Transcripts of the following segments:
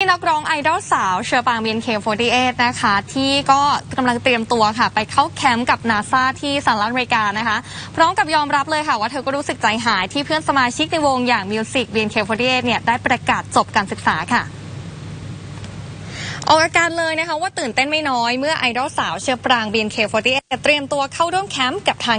นักร้องไอดอลสาวเชอปางเบียนเค48นะคะ ที่ก็กำลังเตรียมตัวค่ะ ไปเข้าแคมป์กับนาซาที่สหรัฐอเมริกานะคะ พร้อมกับยอมรับเลยค่ะ ว่าเธอก็รู้สึกใจหายที่เพื่อนสมาชิกในวงอย่างมิวสิกเบียนเค48เนี่ย ได้ประกาศจบการศึกษาค่ะออกอาการเลยนะคะว่าตื่นเต้นไม่น้อยเมื่อไอดอลสาวเชอปราง BNK48 เตรียมตัวเข้าร่วมแคมป์กับทาง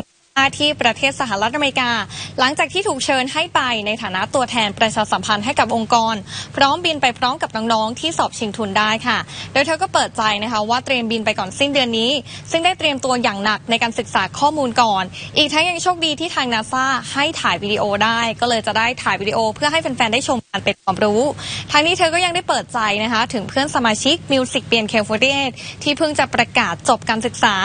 ที่ประเทศสหรัฐอเมริกา หลังจากที่ถูกเชิญให้ไปในฐานะตัวแทนประชาสัมพันธ์ให้กับองค์กร พร้อมบินไปพร้อมกับน้องๆที่สอบชิงทุนได้ค่ะ โดยเธอก็เปิดใจนะคะว่าเตรียมบินไปก่อนสิ้นเดือนนี้ ซึ่งได้เตรียมตัวอย่างหนักในการศึกษาข้อมูลก่อน อีกทั้งยังโชคดีที่ทางนาซาให้ถ่ายวิดีโอได้ ก็เลยจะได้ถ่ายวิดีโอเพื่อให้แฟนๆได้ชมกันเป็นความรู้ทางนี้เธอก็ยังได้เปิดใจนะคะถึงเพื่อนสมาชิก Music BNK48 ที่เพิ่งจะประกาศจบการศึกษา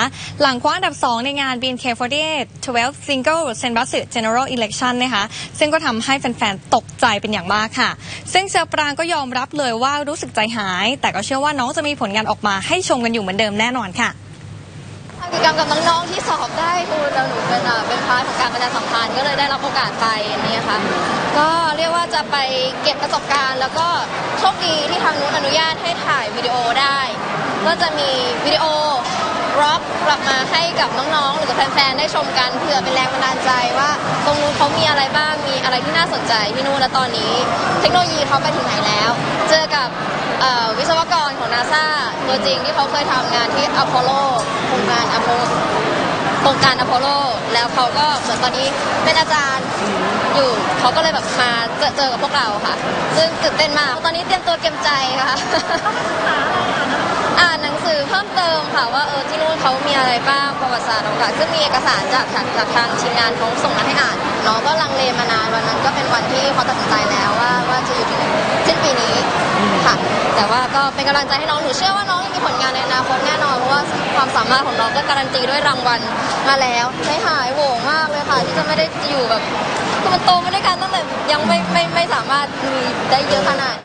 หลังคว้าอันดับ 2 ในงาน BNK48 12 Single s e n b u s General Election นะคะซึ่งก็ทำให้แฟนๆ ตกใจเป็นอย่างมากค่ะ ซึ่งเชอปรางก็ยอมรับเลยว่ารู้สึกใจหาย แต่ก็เชื่อว่าน้องจะมีผลงานออกมาให้ชมกันอยู่เหมือนเดิมแน่นอนค่ะทำกิจกรรมกับน้องๆที่สอบได้คือเราหนูเป็นเป็นพาร์ทของการประชาสัมพันธ์ก็เลยได้รับโอกาสไปนนี้ค่ะก็เรียกว่าจะไปเก็บประสบการณ์ แล้วก็โชคดีที่ทางนู้นอนุญาตให้ถ่ายวิดีโอได้ ก็จะมีวิดีโอ ร็อกกลับมาให้กับน้องๆ หรือกับแฟนๆ ได้ชมกันเพื่อเป็นแรงบันดาลใจว่า ตรงนู้นเขามีอะไรบ้าง มีอะไรที่น่าสนใจที่นู่นและตอนนี้ เทคโนโลยีเขาไปถึงไหนแล้ว เจอกับวิศวกรของนาซาตัวจริงที่เขาเคยทำงานที่อพอลโลโครงการอพอลโลโครงการอพอลโลแล้วเขาก็เหมือนตอนนี้เป็นอาจารย์อยู่เขาก็เลยแบบมาเจอเจอกับพวกเราค่ะ ซึ่งตื่นเต้นมากตอนนี้เตรียมตัวเตรียมใจค่ะ อ่านหนังสือเพิ่มเติมค่ะว่าเออที่นู่นเขามีอะไรบ้างประวัติศาสตร์ต่างๆซึ่งมีเอกสารจากจากจากทางทีมงานเขาส่งมาให้อ่านน้องก็ลังเลมานานวันนั้นก็เป็นวันที่เขาตัดสินใจแล้วว่าว่าจะอยู่ที่ไหนสิ้นปีนี้ค่ะแต่ว่าก็เป็นกำลังใจให้น้องหนูเชื่อว่าน้องยังมีผลงานในอนาคตแน่นอนเพราะว่าความสามารถของน้องก็การันตีด้วยรางวัลมาแล้วใจหายโหวงมากเลยค่ะที่จะไม่ได้อยู่แบบคือมันโตมาด้วยกันตั้งแต่ยังไม่ไม่ไม่สามารถมีได้เยอะขนาด